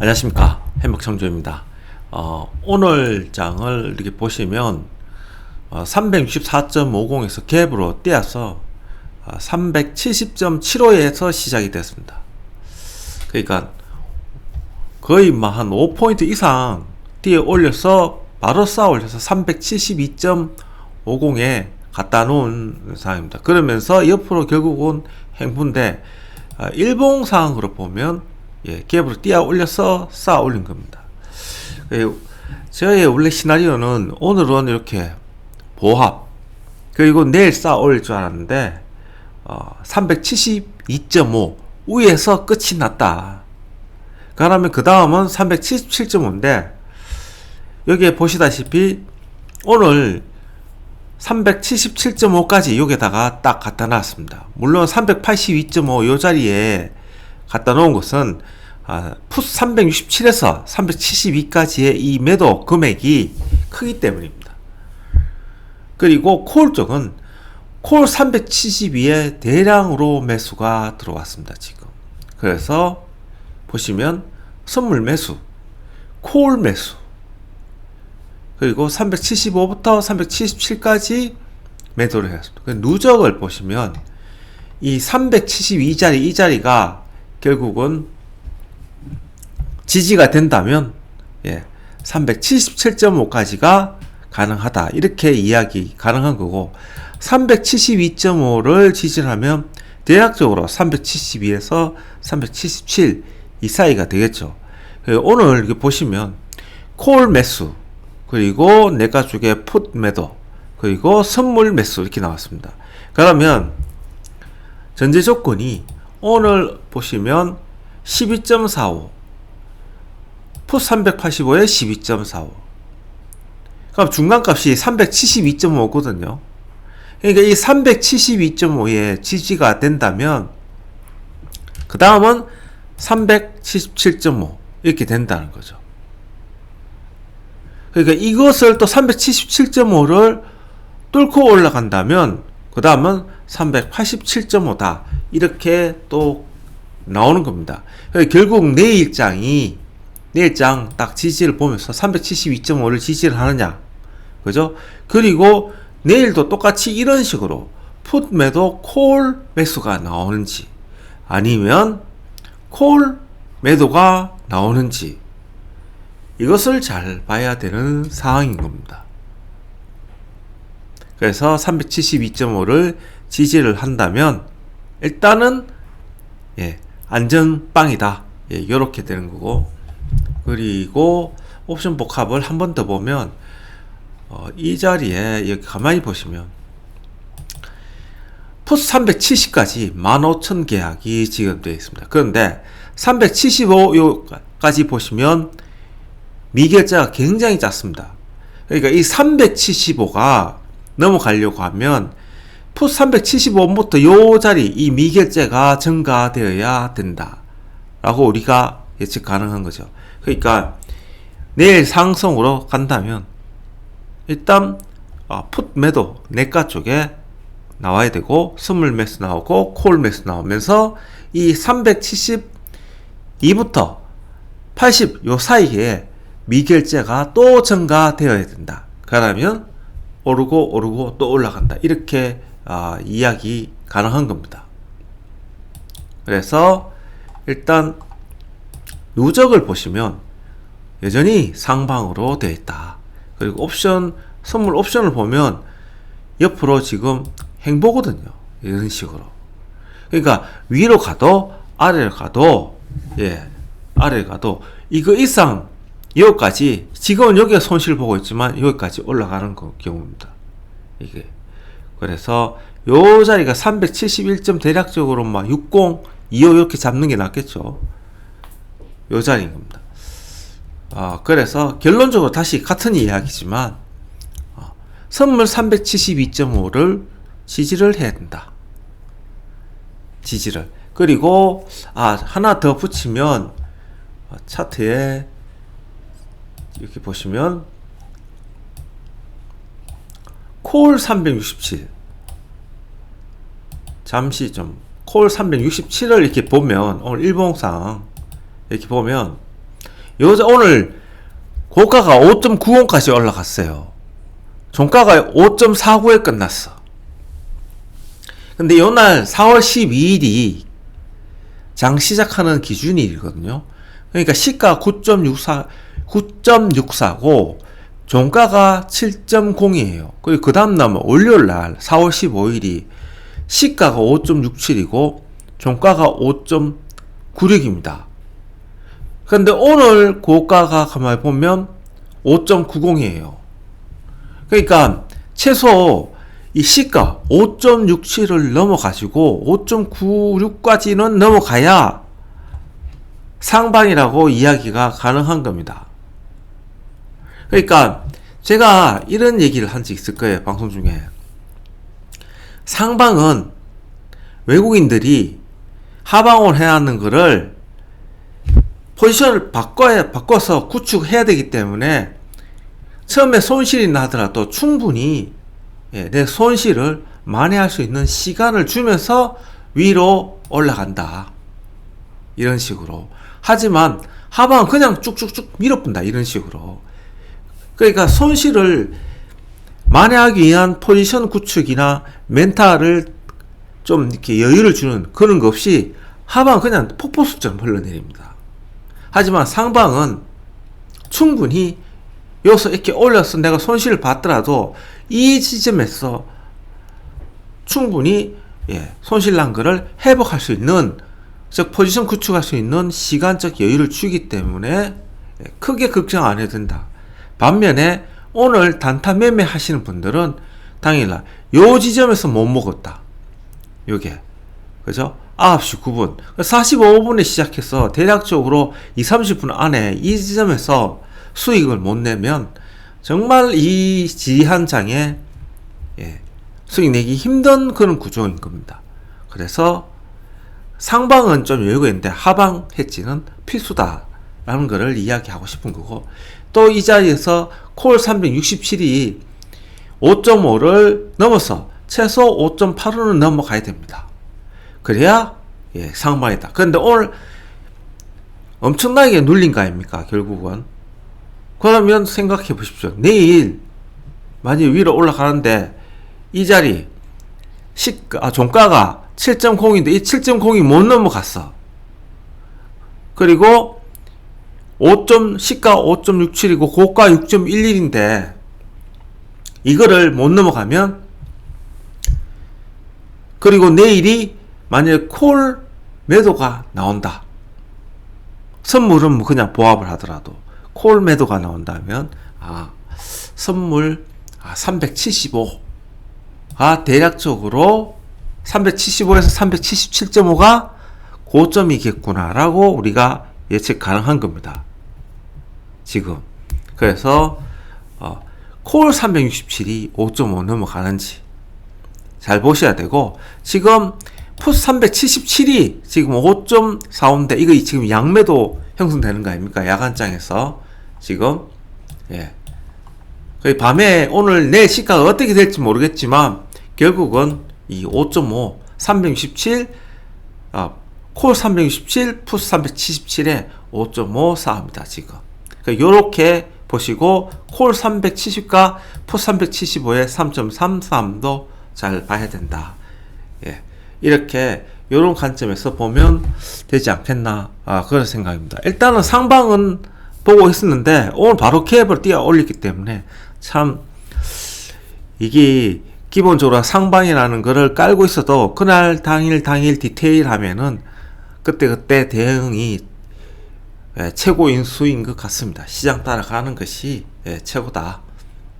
안녕하십니까. 행복청조입니다. 어, 오늘 장을 이렇게 보시면 어, 364.50에서 갭으로 떼어서 어, 370.75에서 시작이 됐습니다. 그러니까 거의 뭐한 5포인트 이상 뛰어 올려서 바로 쌓아 올려서 372.50에 갖다 놓은 상황입니다. 그러면서 옆으로 결국은 행분데 어, 일봉상으로 보면 예, 갭으로 띄어 올려서 쌓아 올린 겁니다. 예, 저의 원래 시나리오는 오늘은 이렇게 보합 그리고 내일 쌓아 올릴 줄 알았는데 어, 372.5 위에서 끝이 났다. 그러면 그 다음은 377.5인데 여기에 보시다시피 오늘 377.5까지 여기다가 딱 갖다 놨습니다. 물론 382.5요 자리에 갖다 놓은 것은 아, 푸스 367에서 372까지의 이 매도 금액이 크기 때문입니다. 그리고 콜 쪽은 콜 372에 대량으로 매수가 들어왔습니다. 지금. 그래서 보시면 선물 매수, 콜 매수, 그리고 375부터 377까지 매도를 했습니다. 그 누적을 보시면 이 372자리 이 자리가 결국은 지지가 된다면 예, 377.5까지가 가능하다 이렇게 이야기 가능한 거고 372.5를 지지를 하면 대략적으로 372에서 377 이 사이가 되겠죠. 오늘 이렇게 보시면 콜 매수 그리고 내가 쪽에 풋 매도 그리고 선물 매수 이렇게 나왔습니다. 그러면 전제 조건이 오늘 보시면 12.45 푸스 385에 12.45 그럼 중간값이 372.5거든요. 그러니까 이 372.5에 지지가 된다면 그 다음은 377.5 이렇게 된다는 거죠. 그러니까 이것을 또 377.5를 뚫고 올라간다면 그 다음은 387.5다 이렇게 또 나오는 겁니다. 결국 내 일장이 내 일장 딱 지지를 보면서 372.5를 지지를 하느냐 그죠? 그리고 내일도 똑같이 이런 식으로 풋 매도 콜 매수가 나오는지 아니면 콜 매도가 나오는지 이것을 잘 봐야 되는 상황인 겁니다. 그래서 372.5를 지지를 한다면 일단은 예, 안전빵이다. 예, 이렇게 되는 거고 그리고 옵션 복합을 한 번 더 보면 어, 이 자리에 여기 가만히 보시면 포스 370까지 15,000 계약이 지금 되어 있습니다. 그런데 375까지 보시면 미결자가 굉장히 작습니다. 그러니까 이 375가 넘어가려고 하면 푸 375부터 요 자리 이 미결제가 증가되어야 된다. 라고 우리가 예측 가능한 거죠. 그러니까 내일 상승으로 간다면 일단 어, 풋 매도 내가 쪽에 나와야 되고 선물 매수 나오고 콜 매수 나오면서 이 372부터 80 요 사이에 미결제가 또 증가되어야 된다. 그러면 오르고 오르고 또 올라간다. 이렇게 어, 이야기 가능한 겁니다. 그래서 일단 누적을 보시면 여전히 상방으로 되어 있다. 그리고 옵션 선물 옵션을 보면 옆으로 지금 행보거든요. 이런 식으로. 그러니까 위로 가도 아래로 가도 예 아래로 가도 이거 이상 여기까지 지금은 여기가 손실 보고 있지만 여기까지 올라가는 경우입니다. 이게 그래서 요 자리가 371점 대략적으로 막 60, 25 이렇게 잡는 게 낫겠죠. 요 자리인 겁니다. 어, 그래서 결론적으로 다시 같은 이야기지만 어, 선물 372.5를 지지를 해야 된다. 지지를. 그리고 아 하나 더 붙이면 어, 차트에 이렇게 보시면 콜 367 잠시 좀 콜 367을 이렇게 보면 오늘 일봉상 이렇게 보면 여자 오늘 고가가 5.90까지 올라갔어요. 종가가 5.49에 끝났어. 근데 요날 4월 12일이 장 시작하는 기준일이거든요. 그러니까 시가 9.64, 9.64고 종가가 7.0이에요. 그리고 그 다음 날 월요일 날 4월 15일이 시가가 5.67이고 종가가 5.96입니다. 근데 오늘 고가가 가만히 보면 5.90이에요. 그러니까 최소 이 시가 5.67을 넘어가지고 5.96까지는 넘어가야 상방이라고 이야기가 가능한 겁니다. 그러니까 제가 이런 얘기를 한 적 있을 거예요. 방송 중에. 상방은 외국인들이 하방을 해야 하는 거를 포지션을 바꿔야, 바꿔서 구축해야 되기 때문에 처음에 손실이 나더라도 충분히 예, 내 손실을 만회할 수 있는 시간을 주면서 위로 올라간다. 이런 식으로. 하지만 하방은 그냥 쭉쭉쭉 밀어뿐다. 이런 식으로. 그러니까 손실을 만회하기 위한 포지션 구축이나 멘탈을 좀 이렇게 여유를 주는 그런 거 없이 하방 그냥 폭포수처럼 흘러내립니다. 하지만 상방은 충분히 여기서 이렇게 올려서 내가 손실을 봤더라도 이 지점에서 충분히 예, 손실 난 거를 회복할 수 있는 즉 포지션 구축할 수 있는 시간적 여유를 주기 때문에 예, 크게 걱정 안 해도 된다. 반면에 오늘 단타 매매 하시는 분들은 당일날 요 지점에서 못 먹었다. 요게 그죠? 9시 9분 45분에 시작해서 대략적으로 2, 30분 안에 이 지점에서 수익을 못 내면 정말 이 지한 장에 예, 수익 내기 힘든 그런 구조인 겁니다. 그래서 상방은 좀 여유가 있는데 하방 해지는 필수다 라는 것을 이야기하고 싶은 거고 또 이 자리에서 콜 367이 5.5를 넘어서 최소 5.85는 넘어가야 됩니다. 그래야 예, 상방이다. 그런데 오늘 엄청나게 눌린 거 아닙니까? 결국은. 그러면 생각해 보십시오. 내일 만약 위로 올라가는데 이 자리 시가 아, 종가가 7.0인데 이 7.0이 못 넘어갔어. 그리고 5. 시가 5.67이고 고가 6.11인데 이거를 못 넘어가면 그리고 내일이 만약에 콜 매도가 나온다. 선물은 뭐 그냥 보합을 하더라도 콜 매도가 나온다면 아 선물 아, 375가 대략적으로 375에서 377.5가 고점이겠구나라고 우리가 예측 가능한 겁니다. 지금 그래서 어, 콜 367이 5.5 넘어가는지 잘 보셔야 되고 지금 푸스 377이 지금 5.45인데 이거 지금 양매도 형성되는 거 아닙니까? 야간장에서 지금 예. 거의 밤에 오늘 내 시가가 어떻게 될지 모르겠지만 결국은 이 5.5, 367, 아, 콜 367, 푸스 377에 5.5 싸웁니다, 지금. 그러니까 요렇게 보시고, 콜 370과 푸스 375에 3.33도 잘 봐야 된다. 예. 이렇게 요런 관점에서 보면 되지 않겠나, 아, 그런 생각입니다. 일단은 상방은 보고 있었는데, 오늘 바로 캡을 띄어 올리기 때문에 참, 이게 기본적으로 상방이라는 거를 깔고 있어도 그날 당일 당일 디테일 하면은 그때그때 대응이 예, 최고인 수인 것 같습니다. 시장 따라가는 것이 예, 최고다.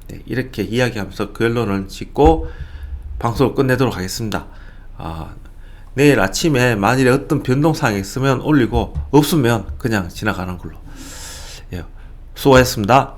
네, 이렇게 이야기하면서 결론을 짓고 방송을 끝내도록 하겠습니다. 아, 내일 아침에 만일에 어떤 변동사항이 있으면 올리고 없으면 그냥 지나가는 걸로. 예, 수고하셨습니다.